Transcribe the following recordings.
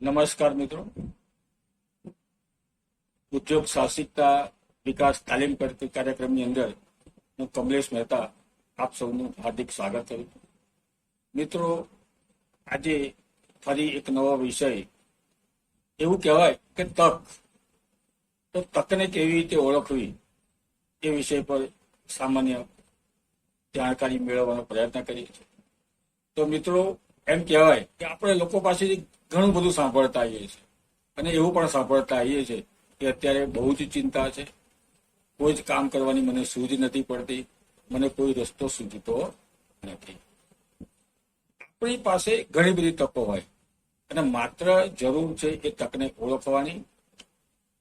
નમસ્કાર મિત્રો. ઉદ્યોગ સાહસિકતા વિકાસ તાલીમ કરતી કાર્યક્રમની અંદર હું કમલેશ મહેતા આપ સૌનું હાર્દિક સ્વાગત કરું. મિત્રો, આજે ફરી એક નવો વિષય. એવું કહેવાય કે તક. તો તકને કેવી રીતે ઓળખવી એ વિષય પર સામાન્ય જાણકારી મેળવવાનો પ્રયત્ન કરીએ છીએ. તો મિત્રો એમ કહેવાય કે આપણે લોકો પાસેથી ઘણું બધું સાંભળતા આવીએ છીએ. અને એવું પણ સાંભળતા આવીએ છીએ કે અત્યારે બહુ જ ચિંતા છે. કોઈ જ કામ કરવાની મને સૂઝ નથી પડતી. મને કોઈ રસ્તો સૂઝતો નથી. આપણી પાસે ઘણી બધી તકો હોય. અને માત્ર જરૂર છે એ તકને ઓળખવાની.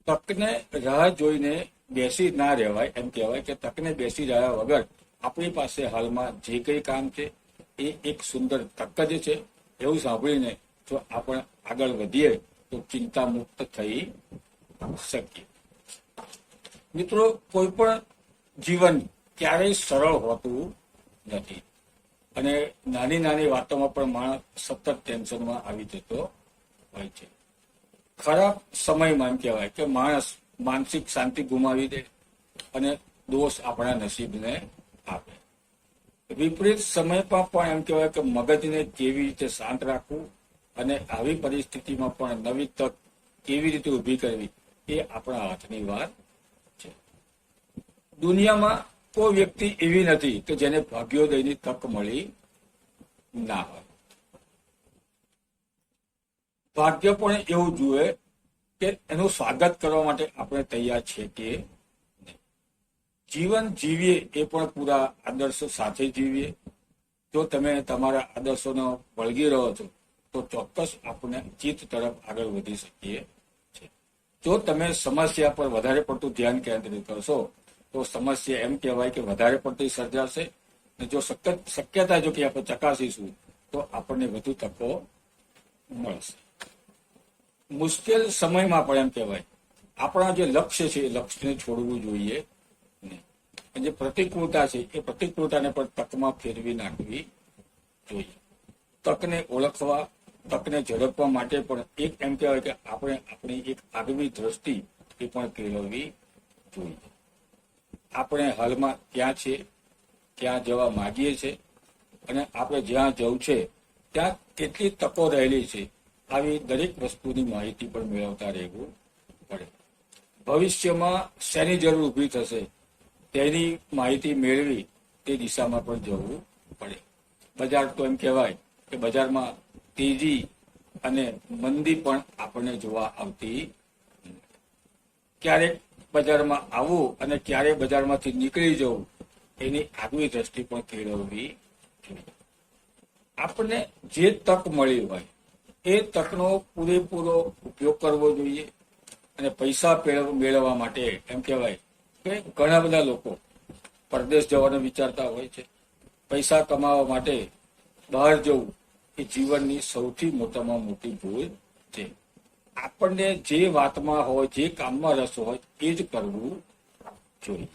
તકને રાહ જોઈને બેસી ના રહેવાય. એમ કહેવાય કે તકને બેસી રહ્યા વગર આપણી પાસે હાલમાં જે કંઈ કામ છે એ એક સુંદર તક જ છે, એવું સાંભળીને જો આપણે આગળ વધીએ, તો ચિંતા મુક્ત થઈ શકીએ. મિત્રો, કોઈ પણ જીવન ક્યારેય સરળ હોતું નથી. અને નાની નાની વાતોમાં પણ માણસ સતત ટેન્શનમાં આવી જતો હોય છે. ખરાબ સમયમાં એમ કહેવાય કે માણસ માનસિક શાંતિ ગુમાવી દે અને દોષ આપણા નસીબને આપે. વિપરીત સમયમાં પણ એમ કહેવાય કે મગજને કેવી રીતે શાંત રાખવું અને આવી પરિસ્થિતિમાં પણ નવી તક કેવી રીતે ઊભી કરવી એ આપણા હાથની વાત છે દુનિયામાં કોઈ વ્યક્તિ એવી નથી કે જેને ભાગ્યોદયની તક મળી ના હોય ભાગ્ય પણ એવું જુએ કે એનું સ્વાગત કરવા માટે આપણે તૈયાર છે કે. જીવન જીવીએ એ પણ પૂરા આદર્શો સાથે જીવીએ. જો તમે તમારા આદર્શોનો વળગી રહો છો, તો ચોક્કસ આપણે ચિત્ત તરફ આગળ વધી શકીએ છીએ જો તમે સમસ્યા પર વધારે પડતું ધ્યાન કેન્દ્રિત કરશો, તો સમસ્યા એમ કહેવાય કે વધારે પડતી સર્જાશે. જો શક્ય, શક્યતા જો કે આપણે ચકાસીશું, તો આપણને વધુ તકો મળશે. મુશ્કેલ સમયમાં પણ એમ કહેવાય, આપણા જે લક્ષ્ય છે એ લક્ષ્યને છોડવું જોઈએ. જે પ્રતિકૂળતા છે, એ પ્રતિકૂળતાને પણ તકમાં ફેરવી નાખવી જોઈએ. તકને ઓળખવા, તકને ઝડપવા માટે પણ એક એમ કહેવાય કે આપણે આપણી એક આગવી દ્રષ્ટિ એ પણ કેળવવી જોઈએ. આપણે હાલમાં ક્યાં છે, ક્યાં જવા માંગીએ છીએ અને આપણે જ્યાં જવું છે, ત્યાં કેટલી તકો રહેલી છે, આવી દરેક વસ્તુની માહિતી પણ મેળવતા રહેવું પડે. ભવિષ્યમાં શેની જરૂર ઊભી થશે તેની માહિતી મેળવી તે દિશામાં પણ જવું પડે. બજાર તો એમ કહેવાય કે બજારમાં તેજી અને મંદી પણ આપણને જોવા આવતી ક્યારેક બજારમાં આવવું અને ક્યારે બજારમાંથી નીકળી જવું, એની આગવી દ્રષ્ટિ પણ કેળવવી આપણને જે તક મળી હોય, એ તકનો પૂરેપૂરો ઉપયોગ કરવો જોઈએ અને પૈસા મેળવવા માટે એમ કહેવાય ઘણા બધા લોકો પરદેશ જવાનું વિચારતા હોય છે. પૈસા કમાવા માટે બહાર જવું એ જીવનની સૌથી મોટામાં મોટી ભૂલ છે. આપણને જે વાતમાં હોય, જે કામમાં રસ હોય, એ જ કરવું જોઈએ.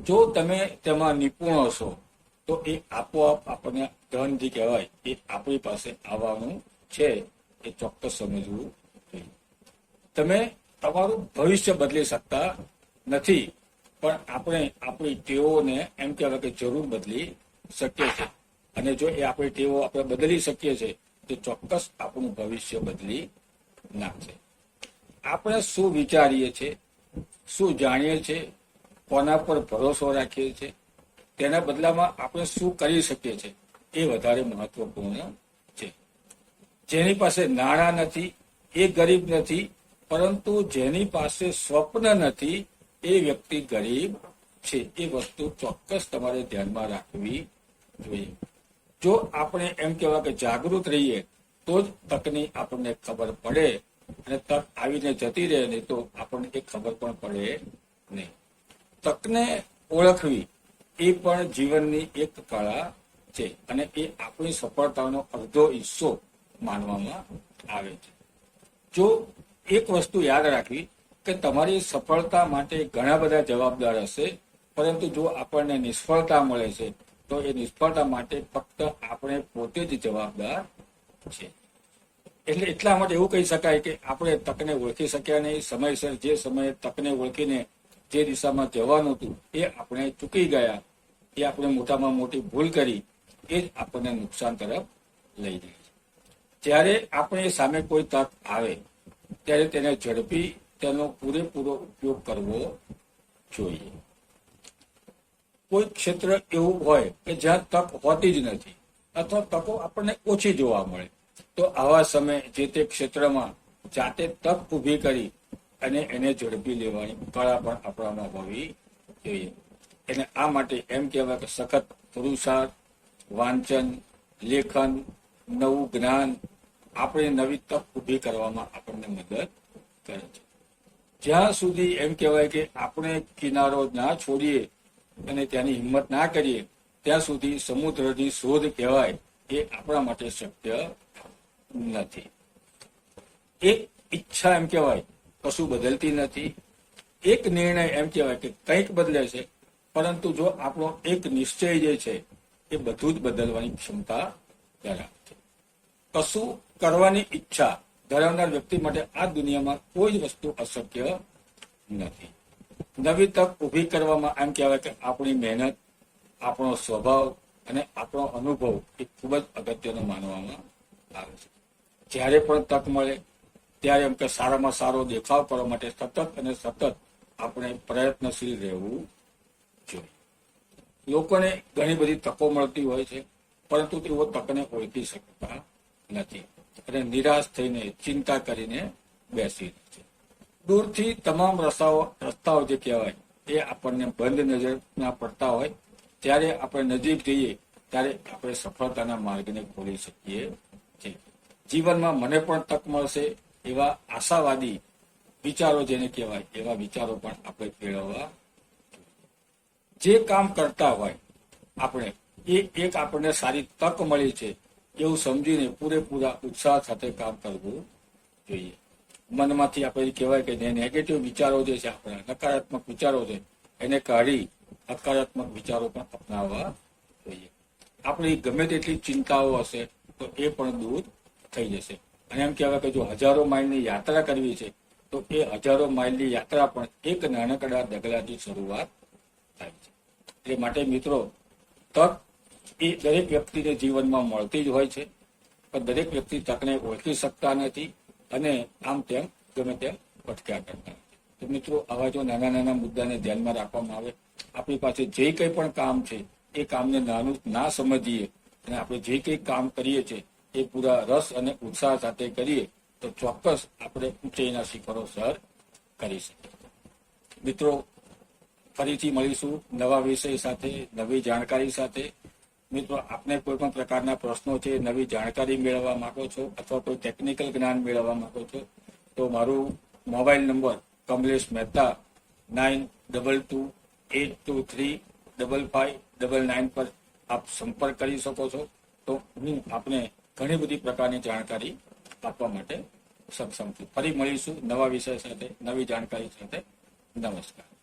જો તમે તેમાં નિપુણ હશો, તો એ આપોઆપ આપણને ધન જે કહેવાય, એ આપણી પાસે આવવાનું છે. એ ચોક્કસ સમજવું જોઈએ. તમે તમારું ભવિષ્ય બદલી શકતા નથી. પણ આપણે આપણી ટેવોને એમ કહેવાય કે જરૂર બદલી શકીએ છીએ. અને જો એ આપણી ટેવો આપણે બદલી શકીએ છીએ, તો ચોક્કસ આપણું ભવિષ્ય બદલી નાખશે. આપણે શું વિચારીએ છીએ? શું જાણીએ છીએ? કોના પર ભરોસો રાખીએ છીએ? તેના બદલામાં આપણે શું કરી શકીએ છીએ? એ વધારે મહત્વપૂર્ણ છે. જેની પાસે નાણાં નથી, એ ગરીબ નથી, પરંતુ જેની પાસે સ્વપ્ન નથી એ વ્યક્તિ ગરીબ છે એ વસ્તુ ચોક્કસ તમારે ધ્યાનમાં રાખવી જોઈએ. જો આપણે એમ કહેવાય કે જાગૃત રહીએ, તો જ તકની આપણને ખબર પડે અને તક આવીને જતી રહે, નહીં તો આપણને એ ખબર પણ પડે નહીં. તકને ઓળખવી એ પણ જીવનની એક કળા છે અને એ આપણી સફળતાનો અડધો હિસ્સો માનવામાં આવે છે. જો એક વસ્તુ યાદ રાખવી કે તમારી સફળતા માટે ઘણા બધા જવાબદાર હશે, પરંતુ જો આપણને નિષ્ફળતા મળે છે, તો એ નિષ્ફળતા માટે ફક્ત આપણે પોતે જ જવાબદાર છે. એટલે એટલા માટે એવું કહી શકાય કે આપણે તકને ઓળખી શક્યા નહીં. સમયસર જે સમયે તકને ઓળખીને જે દિશામાં જવાનું હતું, એ આપણે ચૂકી ગયા. એ આપણે મોટામાં મોટી ભૂલ કરી. એ જ આપણને નુકસાન તરફ લઈ જાય જ્યારે આપણે સામે કોઈ તક આવે, ત્યારે તેને ઝડપી તેનો પૂરેપૂરો ઉપયોગ કરવો જોઈએ કોઈ ક્ષેત્ર એવું હોય કે જ્યાં તક હોતી જ નથી, અથવા તકો આપણને ઓછી જોવા મળે, તો આવા સમયે જે તે ક્ષેત્રમાં જાતે તક ઊભી કરી અને એને ઝડપી લેવાની કળા પણ આપણામાં હોવી જોઈએ. એને આ માટે એમ કહેવાય કે સખત પુરુષાર્થ, વાંચન, લેખન, નવું જ્ઞાન, આપણે નવી તક ઊભી કરવામાં આપણને મદદ કરે છે. જ્યાં સુધી એમ કહેવાય કે આપણે કિનારો ના છોડીએ અને ત્યાંની હિંમત ના કરીએ, ત્યાં સુધી સમુદ્રની શોધ કહેવાય એ આપણા માટે શક્ય નથી. એક ઈચ્છા એમ કહેવાય, કશું બદલતી નથી. એક નિર્ણય એમ કહેવાય કે કંઈક બદલે છે, પરંતુ જો આપણો એક નિશ્ચય જે છે એ બધું જ બદલવાની ક્ષમતા ધરાવે છે કશું કરવાની ઈચ્છા ધરાવનાર વ્યક્તિ માટે આ દુનિયામાં કોઈ જ વસ્તુ અશક્ય નથી. નવી તક ઊભી કરવામાં એમ કહેવાય કે આપણી મહેનત, આપણો સ્વભાવ અને આપણો અનુભવ એ ખૂબ જ અગત્યનો માનવામાં આવે છે. જ્યારે પણ તક મળે, ત્યારે એમ કે સારામાં સારો દેખાવ કરવા માટે સતત અને સતત આપણે પ્રયત્નશીલ રહેવું જોઈએ. લોકોને ઘણી બધી તકો મળતી હોય છે, પરંતુ તેઓ તકને ઓળખી શકતા નથી. અને નિરાશ થઈને, ચિંતા કરીને બેસી રહે છે. દૂરથી તમામ રસ્તાઓ રસ્તાઓ જે કહેવાય, એ આપણને બંધ નજરના પડતા હોય, ત્યારે આપણે નજીક જઈએ, ત્યારે આપણે સફળતાના માર્ગને ખોલી શકીએ છીએ. જીવનમાં મને પણ તક મળશે એવા આશાવાદી વિચારો જેને કહેવાય, એવા વિચારો પણ આપણે કેળવવા જે કામ કરતા હોય, આપણે, એ એક આપણને સારી તક મળી છે એવું સમજીને પૂરેપૂરા ઉત્સાહ સાથે કામ કરવું જોઈએ. મનમાંથી આપણે કહેવાય કે જે નેગેટિવ વિચારો જે છે, આપણા નકારાત્મક વિચારો છે, એને કાઢી હકારાત્મક વિચારો પણ અપનાવવા જોઈએ. આપણી ગમે તેટલી ચિંતાઓ હશે, તો એ પણ દૂર થઈ જશે. અને એમ કહેવાય કે જો હજારો માઇલની યાત્રા કરવી છે, તો એ હજારો માઇલની યાત્રા પણ એક નાનકડા ડગલાથી શરૂઆત થાય છે. એ માટે મિત્રો, તક એ દરેક વ્યક્તિને જીવનમાં મળતી જ હોય છે, પણ દરેક વ્યક્તિ તકને ઓળખી શકતા નથી અને આમ તેમ ગમે તેમ ભટક્યા કરતા તો મિત્રો, આવા જો નાના નાના મુદ્દાને ધ્યાનમાં રાખવામાં આવે, આપણી પાસે જે કંઈ પણ કામ છે, એ કામને નાનું ના સમજીએ અને આપણે જે કંઈ કામ કરીએ છીએ એ પૂરા રસ અને ઉત્સાહ સાથે કરીએ, તો ચોક્કસ આપણે ઊંચાઈના શિખરો સર કરી શકીએ. મિત્રો, ફરીથી મળીશું નવા વિષય સાથે, નવી જાણકારી સાથે. મિત્રો, આપને કોઈ પણ પ્રકારના પ્રશ્નો છે, નવી જાણકારી મેળવવા માંગો છો અથવા કોઈ ટેકનિકલ જ્ઞાન મેળવવા માંગો છો, તો મારું mobile number Kamlesh Mehta nine double two eight two three double five double nine પર આપ સંપર્ક કરી શકો છો. તો હું આપને ઘણી બધી પ્રકારની જાણકારી આપવા માટે સક્ષમ છું. ફરી મળીશું નવા વિષય સાથે, નવી જાણકારી સાથે. નમસ્કાર.